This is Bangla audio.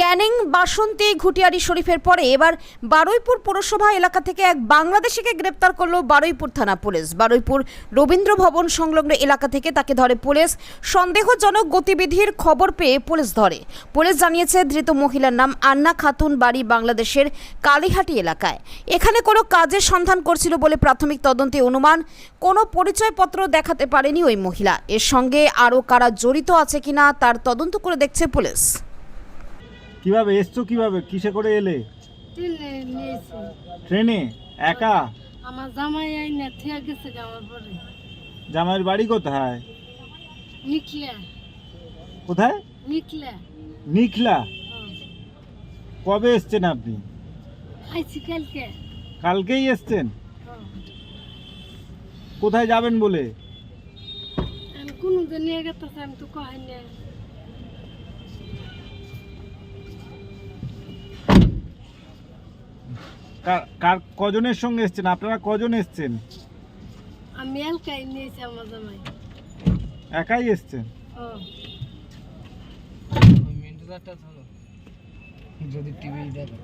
ক্যানিং, বাসন্তী, ঘুটিয়ারি শরীফের পরে এবার বারুইপুর পৌরসভা এলাকা থেকে এক বাংলাদেশিকে গ্রেপ্তার করল বারুইপুর থানা পুলিশ। বারুইপুর রবীন্দ্র ভবন সংলগ্ন এলাকা থেকে তাকে ধরে পুলিশ। সন্দেহজনক গতিবিধির খবর পেয়ে পুলিশ ধরে। পুলিশ জানিয়েছে, ধৃত মহিলার নাম আন্না খাতুন, বাড়ি বাংলাদেশের কালীহাটি এলাকায়। এখানে কোনো কাজের সন্ধান করছিল বলে প্রাথমিক তদন্তে অনুমান। কোনো পরিচয়পত্র দেখাতে পারেনি ওই মহিলা। এর সঙ্গে আরও কারা জড়িত আছে কিনা তার তদন্ত করে দেখছে পুলিশ। কীভাবে এসছো কীভাবে? কিসে করে এলে? ট্রেনে নিয়েছি। ট্রেনে? একা? আমার জামাই আইনে থেকে গেছে আমার পরে। জামাইয়ের বাড়ি কোথায়? নিকলে। কোথায়? নিকলে। নিখলা হ্যাঁ। কবে এসছেন আপনি? আইছি কালকে। কালকেই এসছেন? হ্যাঁ। কোথায় যাবেন বলে? আমি কোনো দিন নিয়ে গেছে আমি তো কহাই না কার কজনের সঙ্গে এসেছেন? আপনারা কজন এসছেন? আমি একাই নিয়েছি আমার জামাই। একাই এসছেন? হ্যাঁ। যদি টিভি দেখো।